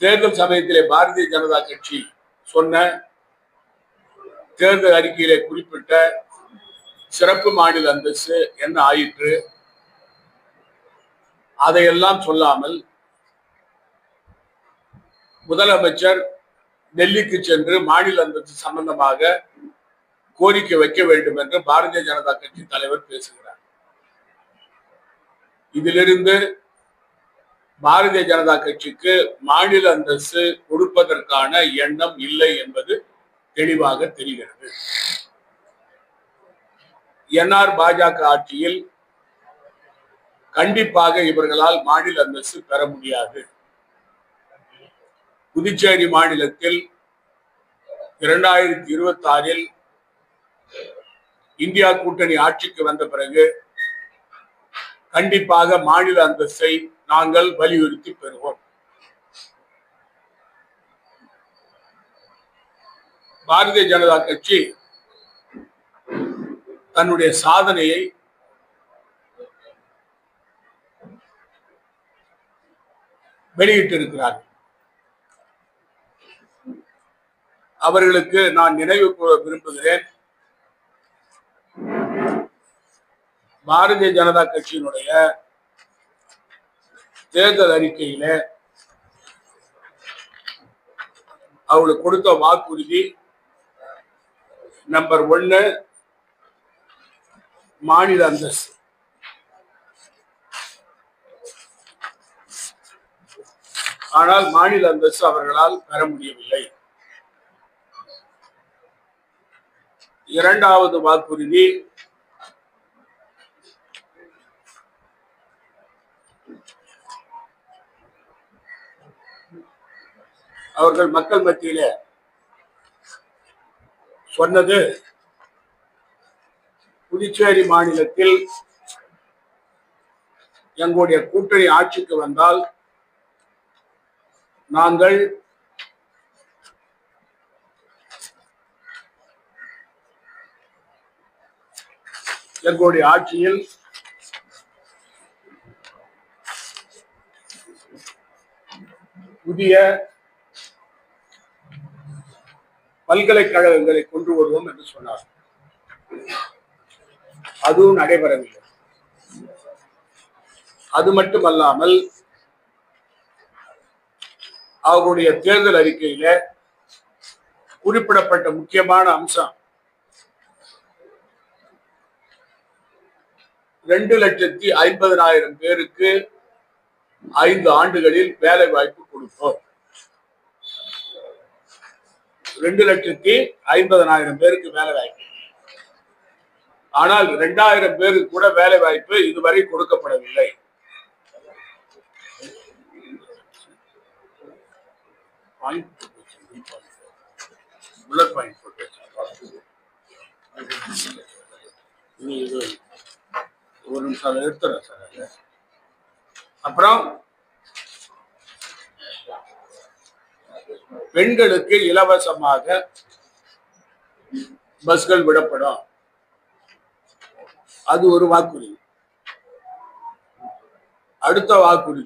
தேர்தல் சமயத்திலே பாரதிய ஜனதா கட்சி சொன்ன தேர்தல் அறிக்கையிலே குறிப்பிட்ட சிறப்பு மாநில அந்தஸ்து என்ன ஆயிற்று? அதையெல்லாம் சொல்லாமல் முதலமைச்சர் டெல்லிக்கு சென்று மாநில அந்தஸ்து சம்பந்தமாக கோரிக்கை வைக்க வேண்டும் என்று பாரதிய ஜனதா கட்சி தலைவர் பேசுகிறார். இதிலிருந்து பாரதிய ஜனதா கட்சிக்கு மாநில அந்தஸ்து கொடுப்பதற்கான எண்ணம் இல்லை என்பது தெளிவாக தெரிகிறது. என்ஆர் பாஜக ஆட்சியில் கண்டிப்பாக இவர்களால் மாநில அந்தஸ்து பெற முடியாது. புதுச்சேரி மாநிலத்தில் இரண்டாயிரத்தி இருபத்தி ஆறில் இந்தியா கூட்டணி ஆட்சிக்கு வந்த பிறகு கண்டிப்பாக மாநில அந்தஸ்தை நாங்கள் வலியுறுத்தி பெறுவோம். பாரதிய ஜனதா கட்சி தன்னுடைய சாதனையை வெளியிட்டிருக்கிறார். அவர்களுக்கு நான் நினைவு கூற விரும்புகிறேன். பாரதிய ஜனதா கட்சியினுடைய தேர்தல் அறிக்கையில அவங்களுக்கு கொடுத்த வாக்குறுதி நம்பர் ஒன்னு மாநில அந்தஸ்து. ஆனால் மாநில அந்தஸ்து அவர்களால் பெற முடியவில்லை. இரண்டாவது வாக்குறுதி அவர்கள் மக்கள் மத்தியில சொன்னது புதுச்சேரி மாநிலத்தில் எங்களுடைய கூட்டணி ஆட்சிக்கு வந்தால் நாங்கள் எங்களுடைய ஆட்சியில் புதிய பல்கலைக்கழகங்களை கொண்டு வருவோம் என்று சொன்னார். அதுவும் நடைபெறவில்லை. அது மட்டுமல்லாமல் அவருடைய தேர்தல் அறிக்கையில குறிப்பிடப்பட்ட முக்கியமான அம்சம் ரெண்டு லட்சத்தி ஐம்பதனாயிரம் பேருக்கு ஐந்து ஆண்டுகளில் வேலை வாய்ப்பு கொடுப்போம் ரெண்டு லட்சத்தி ஐம்பதனாயிரம் பேருக்கு வேலை வாய்ப்பு. ஆனால் இரண்டாயிரம் பேருக்கு கூட வேலை வாய்ப்பு இதுவரை கொடுக்கப்படவில்லை. இது ஒரு நிமிஷம் எடுத்துறேன் சார் அப்புறம் பெண்களுக்கு இலவசமாக பஸ்கள் விடப்படும். அது ஒரு வாக்குறுதி. அடுத்த வாக்குறுதி